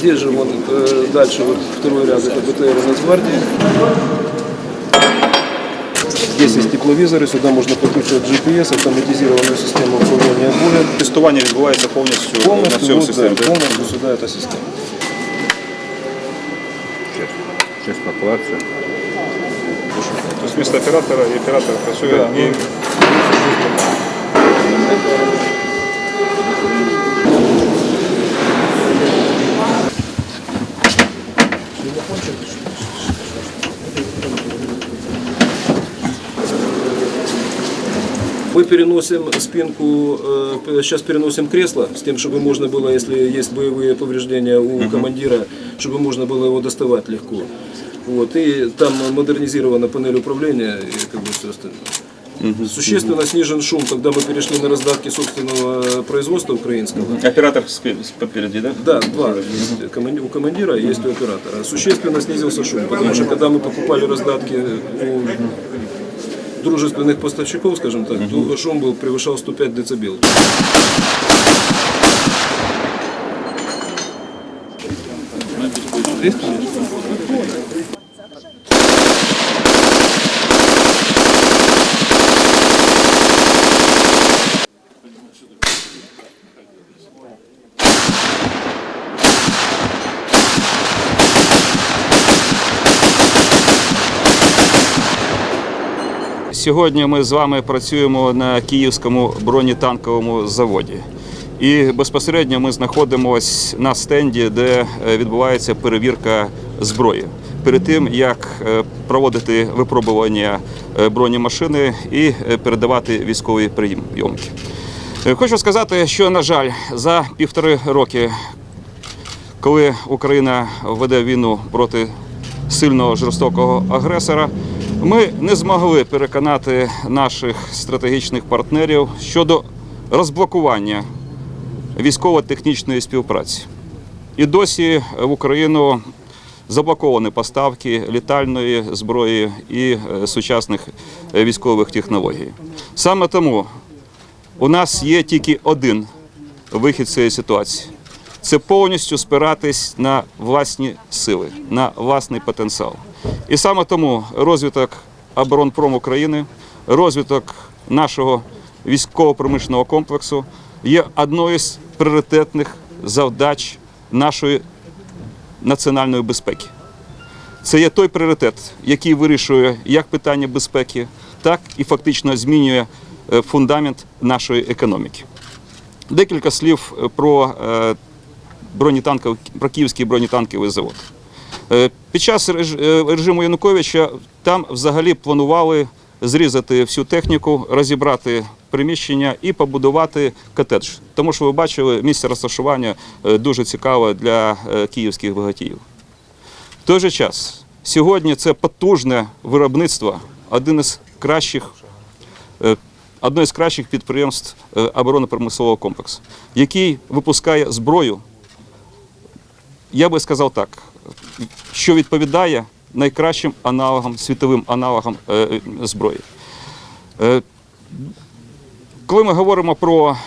Здесь же вот э, дальше вот второй ряд это БТР Нацгвардии. Здесь есть тепловизоры, сюда можно подключить GPS, автоматизированную систему управления боем. Тестування відбувається повністю, на Полностью, всьому вот, да, системі. так? полностью сюда эта система. Чесно плачу. Тобто місто оператора і оператор працює Да, і Мы переносим спинку, сейчас переносим кресло, с тем, чтобы можно было, если есть боевые повреждения у командира, чтобы можно было его доставать легко. Вот, и там модернизирована панель управления и как бы все остальное. Существенно снижен шум, когда мы перешли на раздатки собственного производства украинского. оператор попереді, да? Да, два есть у командира, есть у оператора. Существенно снизился шум, потому что когда мы покупали раздатки у дружественных поставщиков, скажем так, то шум был превышал 105 децибел. Сьогодні ми з вами працюємо на Київському бронетанковому заводі. І безпосередньо ми знаходимося на стенді, де е, відбувається перевірка зброї. Перед тим як е, проводити випробування е, бронемашини і передавати військові прийомки. Хочу сказати, що на жаль, за півтори роки коли Україна веде війну проти сильного жорстокого агресора, ми не змогли переконати наших стратегічних партнерів щодо розблокування військово-технічної співпраці. І досі в Україну заблоковані поставки літальної зброї і е, сучасних е, військових технологій. Саме тому у нас є тільки один вихід цієї ситуації це повністю спиратись на власні сили, на власний потенціал. І саме тому розвиток оборонпром України, розвиток нашого військово-промишленого комплексу є одною з пріоритетних завдач нашої національної безпеки. Це є той пріоритет, який вирішує як питання безпеки, так і фактично змінює е, фундамент нашої економіки. Декілька слів е, про е, бронетанков, про Київський бронетанковий завод. Е, Під час е, режиму Януковича там взагалі планували зрізати всю техніку, розібрати приміщення і побудувати котедж. Тому що ви бачили, місце розташування е, дуже цікаве для київських багатіїв. В той же час сьогодні це потужне виробництво, один із кращих одне з кращих підприємств оборонно-промислового комплексу, який випускає зброю, я би сказав так, що відповідає найкращим аналогам, світовим аналогам е, е, зброї. Е, Коли ми говоримо про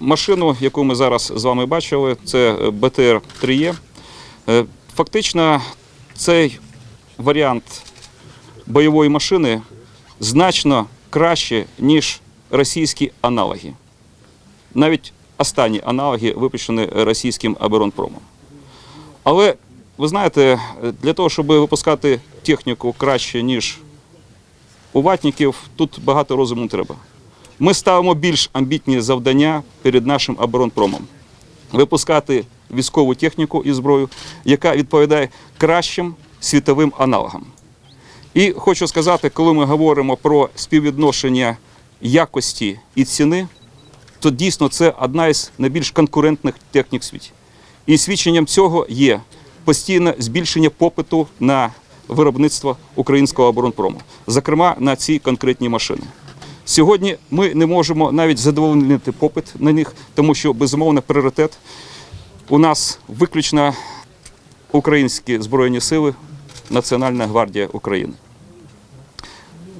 машину, яку ми зараз з вами бачили, це БТР 3Е. Е, Фактично, цей варіант бойової машини значно краще, ніж російські аналоги. Навіть останні аналоги випущені російським оборонпромом. Але ви знаєте, для того, щоб випускати техніку краще, ніж у ватників, тут багато розуму треба. Ми ставимо більш амбітні завдання перед нашим оборонпромом. Випускати військову техніку і зброю, яка відповідає кращим світовим аналогам. І хочу сказати, коли ми говоримо про співвідношення якості і ціни, то дійсно це одна із найбільш конкурентних технік світі. І свідченням цього є постійне збільшення попиту на виробництво українського оборонпрому, зокрема на ці конкретні машини. Сьогодні ми не можемо навіть задовольнити попит на них, тому що безумовно пріоритет у нас виключно українські збройні сили, Національна гвардія України.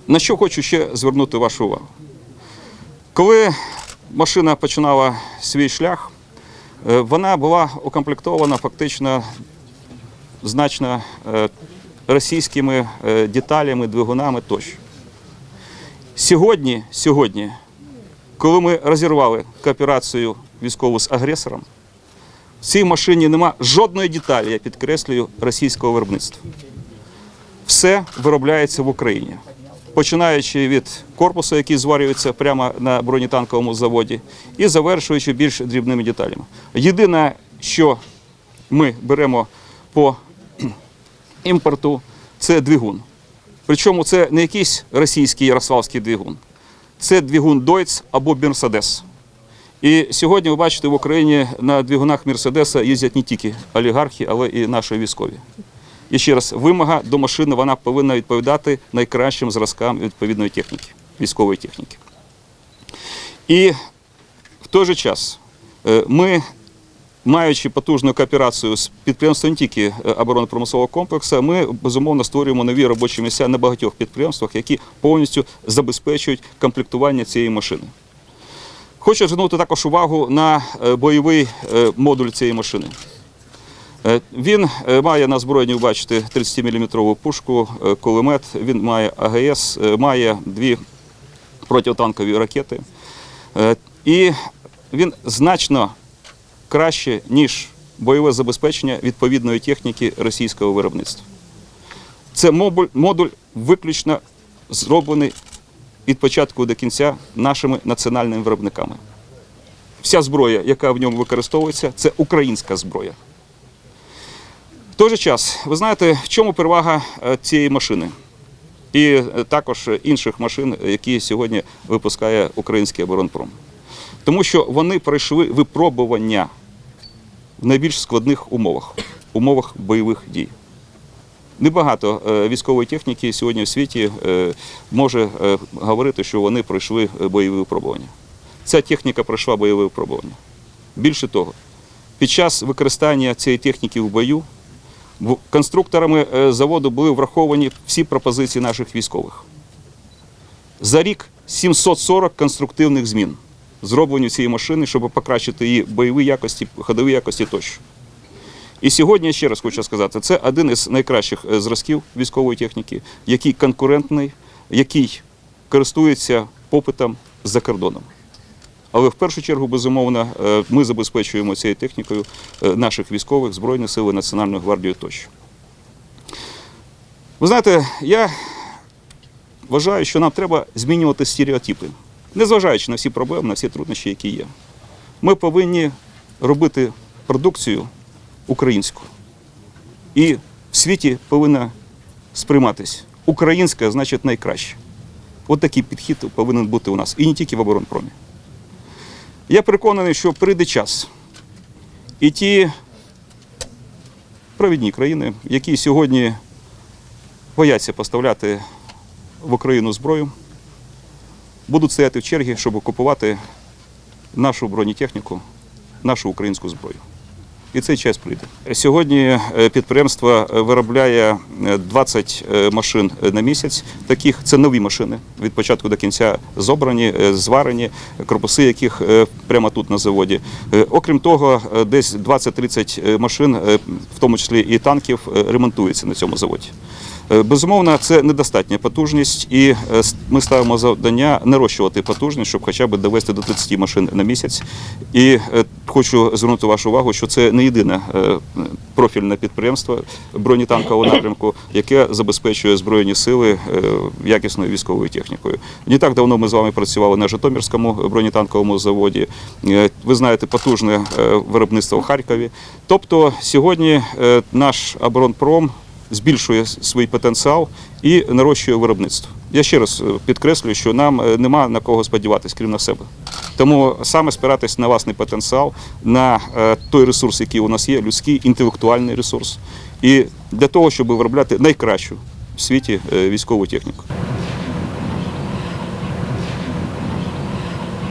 На що хочу ще звернути вашу увагу? Коли машина починала свій шлях, Вона була укомплектована фактично значно е, російськими е, деталями, двигунами тощо. Сьогодні, сьогодні, коли ми розірвали кооперацію військову з агресором, в цій машині нема жодної деталі, я підкреслюю, російського виробництва. Все виробляється в Україні. Починаючи від корпусу, який зварюється прямо на бронетанковому заводі, і завершуючи більш дрібними деталями. Єдине, що ми беремо по імпорту, це двигун. Причому це не якийсь російський ярославський двигун, це двигун Deutz або Mercedes. І сьогодні ви бачите, в Україні на двигунах Мерседеса їздять не тільки олігархи, але і наші військові. І ще раз, вимога до машини вона повинна відповідати найкращим зразкам відповідної техніки, військової техніки. І в той же час е, ми, маючи потужну кооперацію з підприємством не тільки е, оборонно-промислового комплексу, ми безумовно створюємо нові робочі місця на багатьох підприємствах, які повністю забезпечують комплектування цієї машини. Хочу звернути також увагу на е, бойовий модуль цієї машини. Е, Він е, має на збройні, бачите, 30-мм пушку, е, кулемет, він має АГС, має дві протитанкові ракети. І він значно краще, ніж бойове забезпечення відповідної техніки російського виробництва. Це модуль виключно зроблений від початку до кінця нашими національними виробниками. Вся зброя, яка в ньому використовується, це українська зброя. В той же час, ви знаєте, в чому перевага е, цієї машини? І е, також інших машин, які сьогодні випускає український оборонпром. Тому що вони пройшли випробування в найбільш складних умовах, умовах бойових дій. Небагато е, військової техніки сьогодні в світі може говорити, що вони пройшли бойові випробування. Ця техніка пройшла бойове випробування. Більше того, під час використання цієї техніки в бою конструкторами е, заводу були враховані всі пропозиції наших військових. За рік 740 конструктивних змін зроблені цій машини, щоб покращити її бойові якості, ходові якості тощо. І сьогодні ще раз хочу сказати, це один із найкращих е, зразків військової техніки, який конкурентний, який користується попитом за кордоном. Але в першу чергу, безумовно, е, ми забезпечуємо цією технікою е, наших військових, Збройні сили, Національну гвардію тощо. Ви знаєте, я вважаю, що нам треба змінювати стереотипи, незважаючи на всі проблеми, на всі труднощі, які є. Ми повинні робити продукцію українську. І в світі повинна сприйматись українська, значить найкраще. От такий підхід повинен бути у нас. І не тільки в оборонпромі. Я переконаний, що прийде час. І ті провідні країни, які сьогодні бояться поставляти в Україну зброю, будуть стояти в чергі, щоб купувати нашу бронетехніку, нашу українську зброю. І цей час прийде. Сьогодні е, підприємство е, виробляє е, 20 е, машин на місяць. Таких це нові машини від початку до кінця зобрані, зварені, корпуси яких прямо тут на заводі. Окрім того, десь 20-30 машин, в тому числі і танків, ремонтуються на цьому заводі. Е, Безумовно, це недостатня потужність, і е, ми ставимо завдання нарощувати потужність, щоб хоча б довести до 30 машин на місяць. І е, хочу звернути вашу увагу, що це не єдине профільне підприємство бронетанкового напрямку, яке забезпечує збройні сили якісною військовою технікою. Не так давно ми з вами працювали на Житомирському бронетанковому заводі. Ви знаєте, потужне виробництво в Харкові. Тобто сьогодні наш оборонпром збільшує свій потенціал і нарощує виробництво. Я ще раз е, підкреслюю, що нам е, нема на кого сподіватися, крім на себе. Тому саме спиратись на власний потенціал, на е, той ресурс, який у нас є, людський, інтелектуальний ресурс, і для того, щоб виробляти найкращу в світі військову техніку.